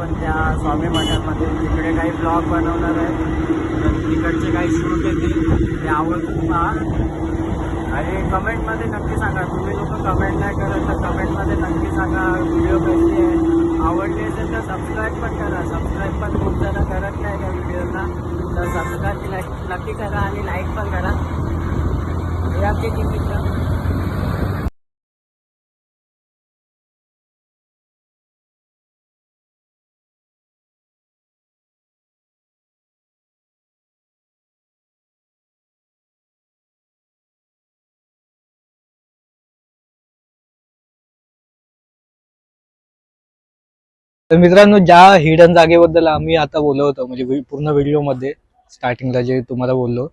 आपण त्या स्वामी मठामध्ये तिकडे काही ब्लॉग बनवणार आहे. तर तिकडचे काही शूट येतील ते आवडतील पहा आणि कमेंटमध्ये नक्की सांगा तुम्ही लोक कमेंट नाही करत तर कमेंटमध्ये नक्की सांगा व्हिडिओ कशी आहे आवडली असेल तर सबस्क्राईब पण करा सबस्क्राईब पण खूप जण करत नाही त्या व्हिडिओला तर सबस्क्राईब नक्की करा आणि लाईक पण करा या किती मित्र तर मित्रांनो ज्या हिडन जागेबद्दल आम्ही आता बोललो होतो म्हणजे पूर्ण व्हिडिओमध्ये स्टार्टिंगला जे तुम्हाला बोललो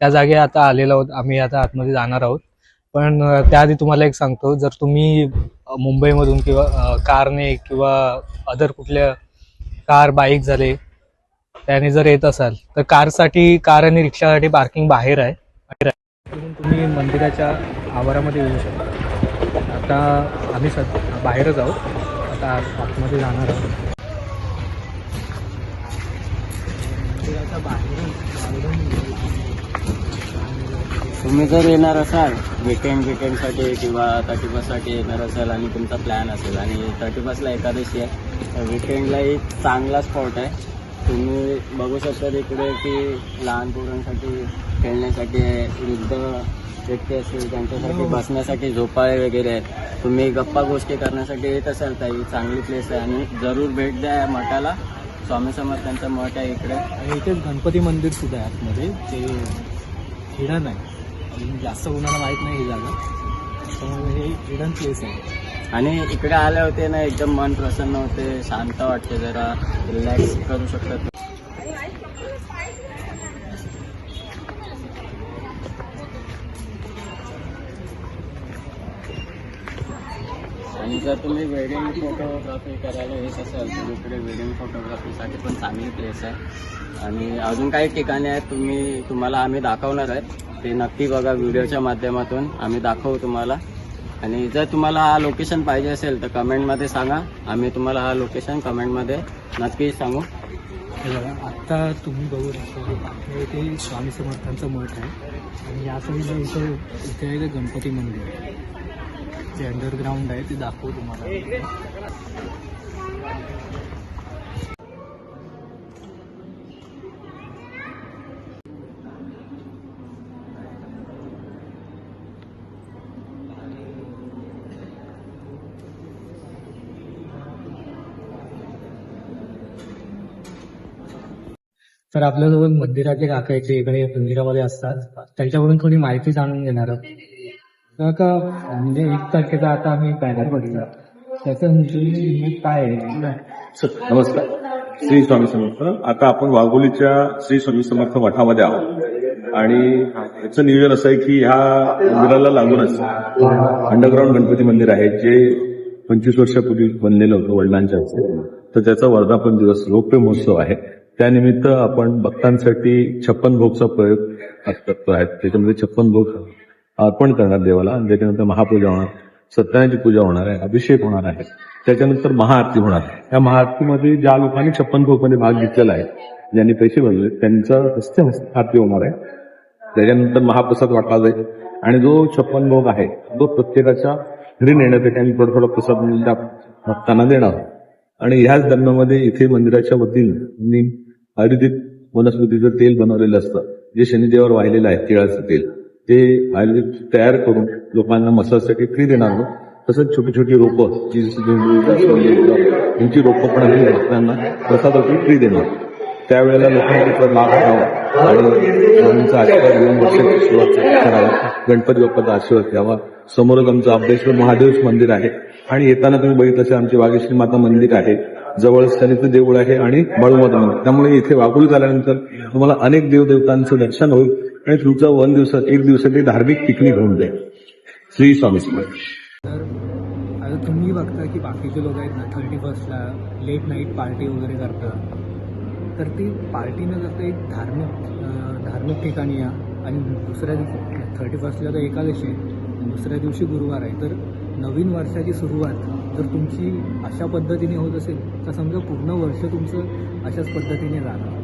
त्या जागे आता आलेलो आहोत आम्ही आता आतमध्ये जाणार आहोत. पण त्याआधी तुम्हाला एक सांगतो जर तुम्ही मुंबईमधून किंवा कारने किंवा अदर कुठल्या कार बाईक झाले त्याने जर येत असाल तर कारसाठी कार आणि रिक्षासाठी पार्किंग बाहेर आहे. बाहेर आहे तुम्ही मंदिराच्या आवारामध्ये येऊ शकता. आता आम्ही सध्या बाहेरच आहोत. आता आतमध्ये जाणार आहोत. तुम्ही जर येणार असाल वीकेंड विकेंडसाठी किंवा थर्टी फर्स्टसाठी येणार असाल आणि तुमचा प्लॅन असेल आणि थर्टी फर्स्टला एकादशी आहे तर विकेंडला एक चांगला स्पॉट आहे. तुम्ही बघू शकता इकडे की लहान पोरांसाठी खेळण्यासाठी वृद्ध व्यक्ती असतील त्यांच्यासाठी बसण्यासाठी झोपाळे वगैरे आहेत. तुम्ही गप्पा गोष्टी करण्यासाठी येत असाल तर ही चांगली प्लेस आहे. आणि जरूर भेट द्या या मठाला. स्वामी समर्थांचा मठ आहे इकडे. आणि इथेच गणपती मंदिर सुद्धा आहे आतमध्ये ते हिडन आहे. अजून जास्त कोणाला माहीत नाही ही जागा. त्यामुळे हे हिडन प्लेस आहे. आणि इकडे आले होते ना एकदम मन प्रसन्न होते शांत वाटते जरा. रिलॅक्स करू शकतात जर तुम्ही वेडिंग फोटोग्राफी करायला येत असाल तर इकडे वेडिंग फोटोग्राफीसाठी पण चांगली प्लेस आहे. आणि अजून काही ठिकाणे आहेत तुम्ही तुम्हाला आम्ही दाखवणार आहेत. ते नक्की बघा व्हिडिओच्या माध्यमातून. आम्ही दाखवू तुम्हाला. आणि जर तुम्हाला हा लोकेशन पाहिजे असेल तर कमेंटमध्ये सांगा. आम्ही तुम्हाला हा लोकेशन कमेंटमध्ये नक्की सांगू. आत्ता तुम्ही बघू शकता इथे स्वामी समर्थांचं मठ आहे. आणि या साईडला इथं इथे गणपती मंदिर. जे अंडरग्राऊंड आहे ते दाखवू तुम्हाला. तर आपल्याजवळ मंदिराचे काका इथे इकडे मंदिरामध्ये असतात. त्यांच्याकडून थोडी माहिती जाणून घेणार आहोत. काका म्हणजे एक तारखेचा आता आम्ही बॅनर बघितला. त्याचं काय आहे? नमस्कार. श्री स्वामी समर्थ. आता आपण वाघोलीच्या श्री स्वामी समर्थ मठामध्ये आहोत. आणि याचं नियोजन असं आहे की ह्या मंदिराला लागूनच अंडरग्राऊंड गणपती मंदिर आहे जे पंचवीस वर्षापूर्वी बनलेलं होतं वडिलांच्या हस्ते. तर त्याचा वर्धापन दिवस रौप्य महोत्सव आहे. त्यानिमित्त आपण भक्तांसाठी छप्पन भोगचा प्रयोग करतो आहे. त्याच्यामध्ये छप्पन भोग अर्पण करणार देवाला. आणि त्याच्यानंतर महापूजा होणार. सत्यनारायणची पूजा होणार आहे. अभिषेक होणार आहे. त्याच्यानंतर महाआरती होणार आहे. या महाआरतीमध्ये ज्या लोकांनी छप्पन भोगमध्ये भाग घेतलेला आहे ज्यांनी पैसे भरले त्यांचा हस्ते आरती होणार आहे. त्याच्यानंतर महाप्रसाद वाटला जाईल. आणि जो छप्पन भोग आहे तो प्रत्येकाच्या घरी नेण्यासाठी आम्ही थोडा थोडा प्रसाद म्हणजे त्या भक्तांना देणार. आणि ह्याच दरम्यानमध्ये इथे मंदिराच्या वतीने आयुर्वेदिक वनस्पतीचं तेल बनवलेलं असतं. जे शनिदेवावर वाहिलेलं आहे तिळाचं तेल. ते आयुर्वेद तयार करून लोकांना मसाजसाठी फ्री देणार आहोत तसंच छोटी छोटी रोपं जी त्यांची रोपं पण आम्ही भक्तांना प्रसादासाठी फ्री देणार त्यावेळेला लोकांनी त्याचा लाभ घ्यावा आणि स्वामींचा आशीर्वाद घेऊन वर्षाची सुरुवात करावा. गणपती बाप्पाचा आशीर्वाद घ्यावा. समोरच आमचं अब्देश्वर महादेव मंदिर आहे. आणि येताना तुम्ही बघितलं आमची आमचे वागेश्वरी माता मंदिर आहे. जवळ शनीचं देऊळ आहे आणि बाळूमाता मंदिर. त्यामुळे इथे वाघोली झाल्यानंतर तुम्हाला अनेक देवदेवतांचं दर्शन होईल. आणि तुमचा वन दिवसात एक दिवसाची धार्मिक पिकनिक होऊन जाईल श्री स्वामी समर्थ. तर आता तुम्ही बघता की बाकीचे लोक आहेत ना थर्टी फर्स्टला लेट नाईट पार्टी वगैरे करतात. तर ती पार्टी न करता एक धार्मिक धार्मिक ठिकाणी या आणि दुसऱ्या दिवशी थर्टी फर्स्टला तर एकादशी आहे दुसऱ्या दिवशी गुरुवार आहे. तर नवीन वर्षाची सुरुवात जर तुमची अशा पद्धतीने होत असेल तर समजा पूर्ण वर्ष तुमचं अशाच पद्धतीने राहणार.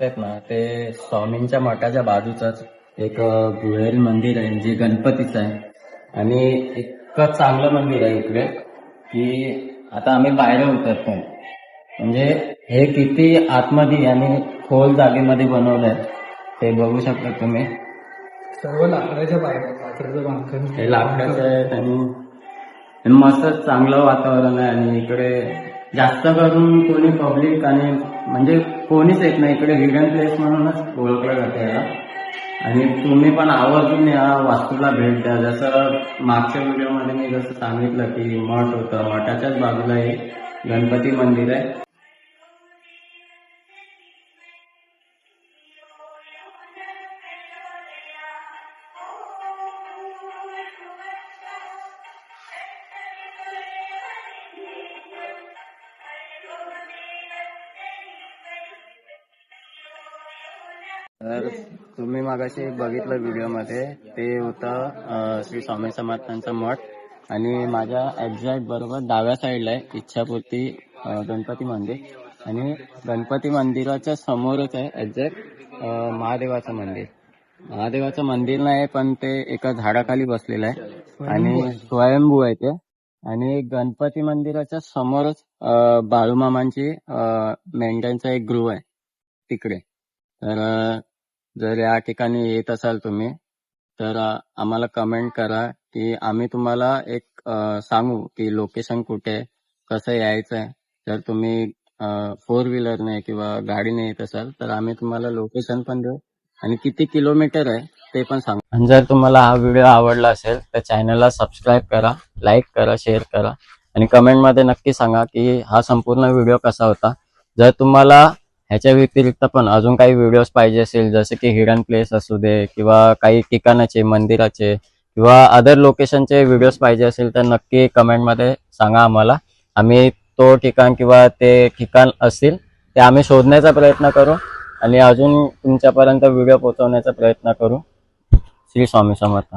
तेच ना ते स्वामींच्या मठाच्या बाजूचंच एक अं, गुहेरी मंदिर आहे जे गणपतीचं आहे. आणि इतकं चांगलं मंदिर आहे इकडे की आता आम्ही बाहेर उतरतोय. म्हणजे हे किती आतमध्ये आणि खोल जागेमध्ये बनवलंय ते बघू शकता तुम्ही. सर्व लाकडाच्या बाहेर लाकडाचं बांधकाम. हे लाकडाचं आहे आणि मस्त चांगलं वातावरण आहे आणि इकडे जास्त करून कोणी पब्लिक आणि म्हणजे कोणीच येत नाही. इकडे हिडन प्लेस म्हणूनच ओळखलं जातं याला. आणि तुम्ही पण आवर्जून या वास्तूला भेट द्या. जसं मागच्या व्हिडिओमध्ये मी जसं सांगितलं की मठ होतं. मठाच्याच बाजूला एक गणपती मंदिर आहे. तर तुम्ही मागाशी बघितलं व्हिडिओमध्ये ते होतं श्री स्वामी समर्थांचं मठ आणि माझ्या एक्झॅक्ट बरोबर डाव्या साईडला आहे इच्छापूर्ती गणपती मंदिर. आणि गणपती मंदिराच्या समोरच आहे एक्झॅक्ट महादेवाचं मंदिर. महादेवाचं मंदिर नाही पण ते एका झाडाखाली बसलेलं आहे. आणि स्वयंभू आहे ते. आणि गणपती मंदिराच्या समोरच बाळूमामांची मेंढ्यांचा एक गृह आहे तिकडे. तर जर या ठिकाणी येत असाल तुम्ही तर आम्हाला कमेंट करा की आम्ही तुम्हाला एक सांगू की लोकेशन कुठे कसं यायचं आहे जर तुम्ही फोर व्हीलरने किंवा गाडीने येत असाल तर आम्ही तुम्हाला लोकेशन पण देऊ आणि किती किलोमीटर आहे ते पण सांगू. आणि जर तुम्हाला हा व्हिडिओ आवडला असेल तर चॅनलला सबस्क्राईब करा लाईक करा शेअर करा आणि कमेंटमध्ये नक्की सांगा की हा संपूर्ण व्हिडिओ कसा होता. जर तुम्हाला ह्याच्या व्यतिरिक्त पण अजून काही व्हिडिओज पाहिजे असेल जसे की हिडन प्लेस असू दे किंवा काही ठिकाणाचे मंदिराचे किंवा अदर लोकेशनचे व्हिडिओज पाहिजे असेल तर नक्की कमेंटमध्ये सांगा आम्हाला. आम्ही तो ठिकाण किंवा ते ठिकाण असतील ते आम्ही शोधण्याचा प्रयत्न करू आणि अजून तुमच्यापर्यंत व्हिडिओ पोहोचवण्याचा प्रयत्न करू. श्री स्वामी समर्थ.